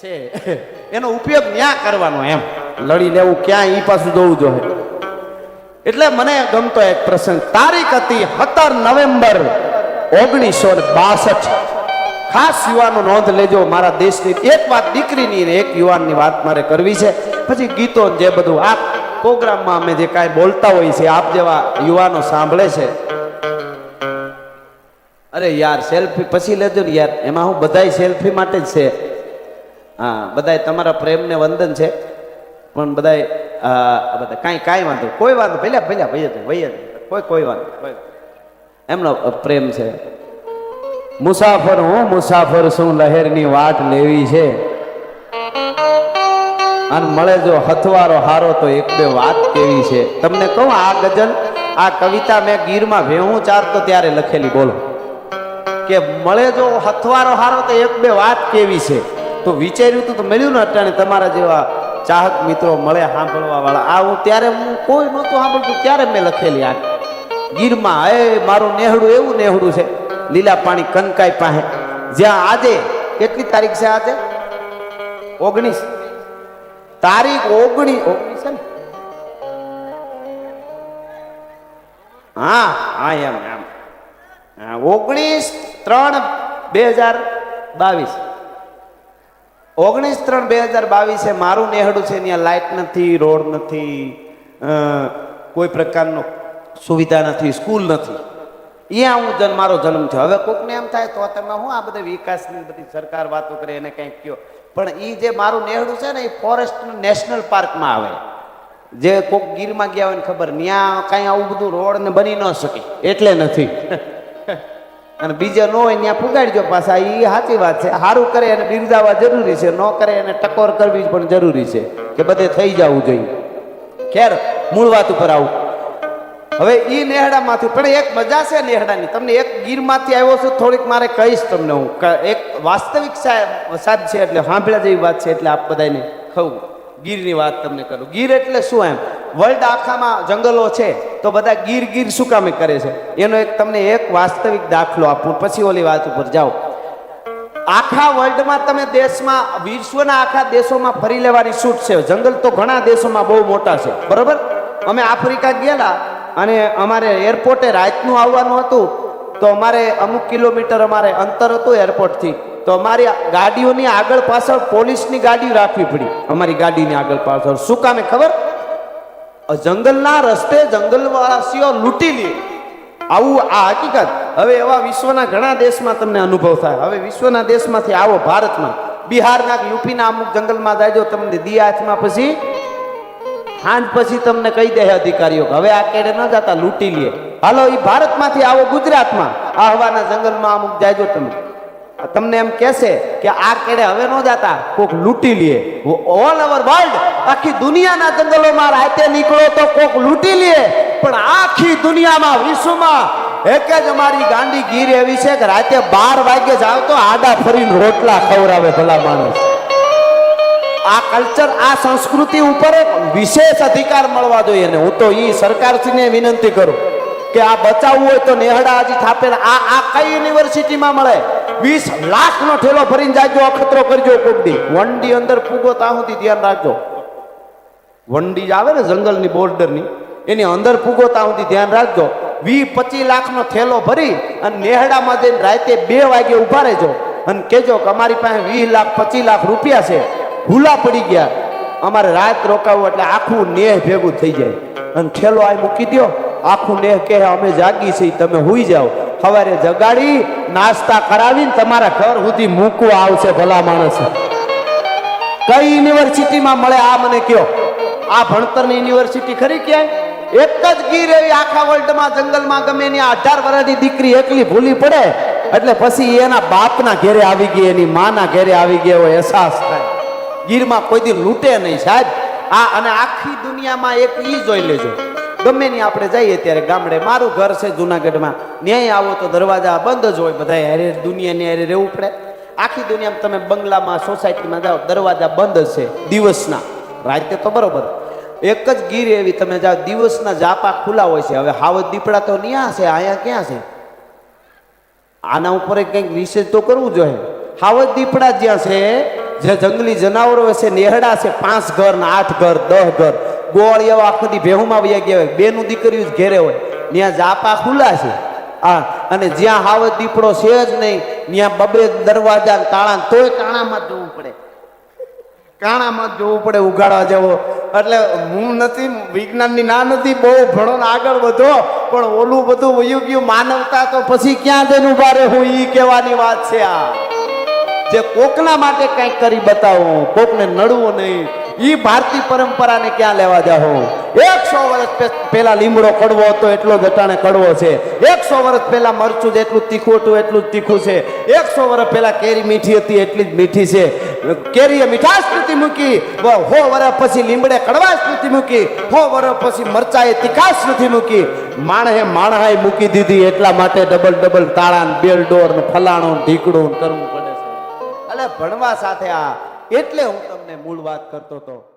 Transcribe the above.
છે. એનો ઉપયોગ ન્યા કરવાનો એમ. લડી લેવું ક્યાં ઈ પાછું જોવું જોઈએ એટલે મને ગમતો એક પ્રસંગ. તારીખ હતી સત્તર નવેમ્બર ઓગણીસો બાસઠ ખાસ યુવાનો નોંધ લેજો, મારા દેશની એક વાત દીકરીની ને એક યુવાનની વાત મારે કરવી છે. પછી ગીતો જે બધું, આ પ્રોગ્રામમાં અમે જે કાંઈ બોલતા હોઈએ છીએ, આપ જેવા યુવાનો સાંભળે છે. અરે યાર, સેલ્ફી, પછી લેજો ને યાર. એમાં હું બધાય સેલ્ફી માટે જ છે. હા બધાય તમારા પ્રેમને વંદન છે. પણ બધાય બધા કાંઈ કાંઈ વાંધો કોઈ વાંધો પહેલા પહેલા ભૈયા ભાઈ ભૈયા કોઈ કોઈ વાંધો એમનો પ્રેમ છે. મુસાફર હું મુસાફર શું લહેરની વાટ લેવી છે. અને મળે જો હથવારો હારો તો એક બે વાત કેવી છે. તમને કહું આ ગઝલ આ કવિતા મેં ગીરમાં ભેહું ચારતો ત્યારે લખેલી બોલો. કે મળે જો હથવારો હારો તો એક બે વાત કેવી છે. તો વિચાર્યું તું તો મળ્યું ને અટાણે તમારા જેવા ચાહક મિત્રો મળે સાંભળવા વાળા આ હું ત્યારે હું કોઈ નહોતું સાંભળતું, ત્યારે મેં લખેલી આ ગીરમાં એ મારું નેહડું, એવું નેહડું છે. લીલા પાણી કનકાઈ પાસે. જ્યાં આજે, કેટલી તારીખ છે આજે? ઓગણીસ. તારીખ ઓગણીસ ઓગણીસ છે ને? હા હા, એમ એમ. ઓગણીસ ત્રણ બે હજાર બાવીસ. ઓગણીસ ત્રણ બે હજાર બાવીસે મારું નેહડું છે, ત્યાં લાઇટ નથી રોડ નથી કોઈ પ્રકારનો સુવિધા નથી સ્કૂલ નથી. અહીંયા હું જન્મ મારો જન્મ છે હવે કોકને એમ થાય, તો તમે હું આ બધા વિકાસની બધી સરકાર વાતો કરે, એને કંઈક કયો. પણ એ જે મારું નેહડું છે ને એ ફોરેસ્ટ નેશનલ પાર્કમાં આવે. જે કોક ગીરમાં ગયા હોય ને ખબર ત્યાં કાંઈ આવું બધું રોડ ને બની ન શકે. એટલે નથી. અને બીજા ન હોય ત્યાં પુગાડજો પાછા. એ સાચી વાત છે. સારું કરે એને બિરદાવવા જરૂરી છે. ન કરે એને ટકોર કરવી પણ જરૂરી છે કે બધે થઈ જવું જોઈએ. ખેર, મૂળ વાત ઉપર આવું. હવે એ નેહડામાંથી, પણ એક મજા છે નેહડાની. તમને એક ગીરમાંથી આવ્યો છું, થોડીક મારે કહીશ તમને હું. એક વાસ્તવિક સાહેબ સાદ છે એટલે સાંભળ્યા જેવી વાત છે એટલે આપ બધાને કહું. ગીરની વાત તમને કરું. ગીર એટલે શું એમ? વર્લ્ડ આખામાં જંગલો છે, તો બધા ગીર ગીર શું કામે કરે છે? એનો એક તમને એક વાસ્તવિક દાખલો આપું, પછી ઓલી વાત ઉપર જાઓ આખા વર્લ્ડમાં તમે દેશમાં, વિશ્વના આખા દેશોમાં ફરી લેવાની છૂટ છે. જંગલ તો ઘણા દેશોમાં બહુ મોટા છે. બરોબર? અમે આફ્રિકા ગયેલા અને અમારે એરપોર્ટે રાતનું આવવાનું હતું, તો અમારે અમુક કિલોમીટર અમારે અંતર હતું એરપોર્ટથી તો અમારી ગાડીઓની આગળ પાછળ પોલીસની ગાડી રાખવી પડી. અમારી ગાડીની આગળ પાછળ. શું કામે ખબર? જંગલના રસ્તે જંગલવાસીઓ લૂંટી લે. આવું આ હકીકત. હવે એવા વિશ્વના ઘણા દેશમાં તમને અનુભવ થાય. હવે વિશ્વના દેશમાંથી આવો ભારતમાં. બિહારના યુપીના અમુક જંગલમાં જાયજો તમને દિયા હાથમાં પછી, હાંજ પછી તમને કહી દે અધિકારીઓ હવે આ કેડે ન જતા, લૂંટી લે. હાલો એ ભારતમાંથી આવો ગુજરાતમાં. આહવાના જંગલમાં અમુક જાયજો તમે. તમને એમ કહેશે કે આ કેડે હવે ન જાતા, કોક લૂંટી લે. ઓલ ઓવર વર્લ્ડ આખી દુનિયાના જંગલોમાં રાતે નીકળો તો કોક લૂંટી લે. પણ આખી દુનિયામાં, વિશ્વમાં એક જ અમારી ગાંડી ગીર એવી છે કે રાતે બાર વાગે જાવ તો આડા ફરીને રોટલા ખવડાવે ભલા માણસ. આ કલ્ચર આ સંસ્કૃતિ ઉપર એક વિશેષ અધિકાર મળવા જોઈએ ને હું તો એ સરકારશ્રીને વિનંતી કરું કે આ બચાવવું હોય તો નેહડા હજી થાપેલા આ આ કઈ યુનિવર્સિટીમાં મળે? વીસ લાખનો ઠેલો ભરીને જાજો, અખતરો કરજો કોક દી વંડી અંદર પૂગો ત્યાં સુધી ધ્યાન રાખજો. વંડી આવે ને જંગલની બોર્ડરની, એની અંદર પૂગો ત્યાં સુધી ધ્યાન રાખજો. વી પચીસ લાખનો થેલો ભરી અને નેહડામાં જઈને રાતે બે વાગે ઊભા રહેજો અને કહેજો કે અમારી પાસે વીસ લાખ પચીસ લાખ રૂપિયા છે. ભૂલા પડી ગયા. અમારે રાત રોકાવું એટલે આખું નેહ ભેગું થઈ જાય. અને ઠેલો આ મૂકી દો આખું નેહ કહે, અમે જાગી છીએ, તમે હુઈ જાઓ. સવારે જગાડી, નાસ્તા કરાવીને તમારા ઘર સુધી મૂકવા આવશે ભલા માણસ. કઈ યુનિવર્સિટીમાં મળે આ મને કયો? આ ભણતરની યુનિવર્સિટી ખરી ક્યાંય? એક જ ગીર એવી આખા વર્લ્ડમાં જંગલમાં ગમે એની અઢાર વર્ષની દીકરી એકલી ભૂલી પડે, એટલે પછી એના બાપના ઘેરે આવી ગઈ, એની માના ઘેરે આવી ગયો એવો અહેસાસ થાય. ગીરમાં કોઈ દી લૂંટે નહીં સાહેબ. આ અને આખી દુનિયામાં એક ઈ જોઈ લેજો. ગમે ની આપણે જઈએ ત્યારે ગામડે મારું ઘર છે જુનાગઢમાં. ન્યાય આવો તો દરવાજા બંધ જ હોય બધા હારે દુનિયાને હારે રહેવું પડે. આખી દુનિયામાં તમે બંગલામાં સોસાયટીમાં જાઓ, દરવાજા બંધ છે દિવસના. રાતે તો બરોબર. એક જ ગીર એવી તમે જાઓ, દિવસના જાપા ખુલ્લા હોય છે. હવે હાવત દીપડા તો ન્યા છે, અહીંયા ક્યાં છે? આના ઉપર કંઈક રિસર્ચ તો કરવું જોઈએ. હાવત દીપડા જ્યાં છે, જે જંગલી જનાવરો છે નેહડા છે, પાંચ ઘર ને આઠ ઘર, દસ ઘર. ગોળ એવા આખી ભેહુમાં વયા ગયા હોય, બેનું દીકરીઓ જ ઘેરે હોય. ત્યાં જાપા ખુલ્લા છે. આ અને જ્યાં હાવ દીપડો છે જ નહીં ત્યાં બબે દરવાજા તાળા તોય કાણામાં જોવું પડે. કાણામાં જોવું પડે ઉગાડવા જવો. એટલે હું નથી, વિજ્ઞાનની ના નથી, બહુ ભણો આગળ વધો, પણ ઓલું બધું વયું ગયું માનવતા તો પછી ક્યાં જઈને ઊભા રહે હું એ કહેવાની વાત છે આ. જે કોકના માટે કંઈક કરી બતાવો, કોકને નડવું નહીં. ઈ ભારતીય પરંપરાને ક્યાં લેવા જાઓ એકસો વર્ષ પેલા લીમડો કડવો હતો, એટલો જ અટાણે કડવો છે. એકસો વર્ષ પહેલા મરચું જેટલું તીખું હતું, એટલું જ તીખું છે. એકસો વર્ષ પહેલા કેરી મીઠી હતી, એટલી જ મીઠી છે. કેરીએ મીઠાશ નથી મૂકી. હો વર્ષ પછી લીમડે કડવાશ નથી મૂકી. હો વર્ષ પછી મરચાએ તીખાશ નથી મૂકી. માણહે માણહાએ મૂકી દીધી, એટલા માટે ડબલ ડબલ તાળા ને બેલ ને ફલાણું, ઢીકડું કરવું પડે છે. એટલે ભણવા સાથે આ એટલે હું તમને મૂળ વાત કરતો હતો.